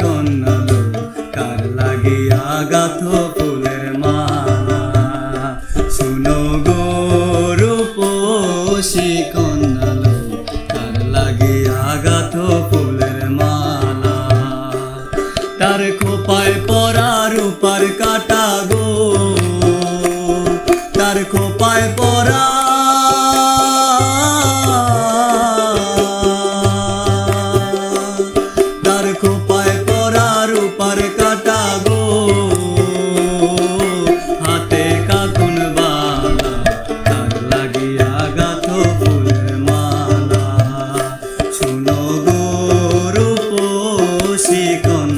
কন্যালো কার লাগে আগাত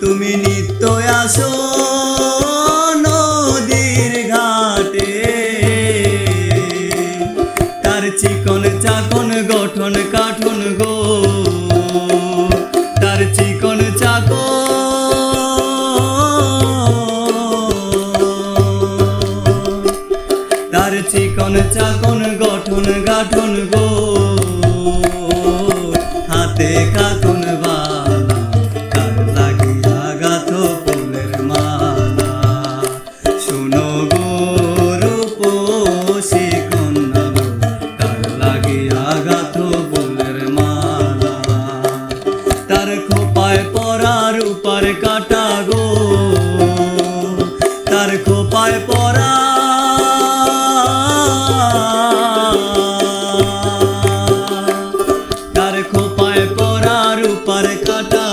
তুমি নিত্য আসো নদীর ঘাটে। তার চিকন চাকন গঠন কাঠন গো। তার চিকন চাকন তার চিকন চাকন রূপার কাটা গো। তার খোপায় পরা তার খোপায় পরা রূপার কাটা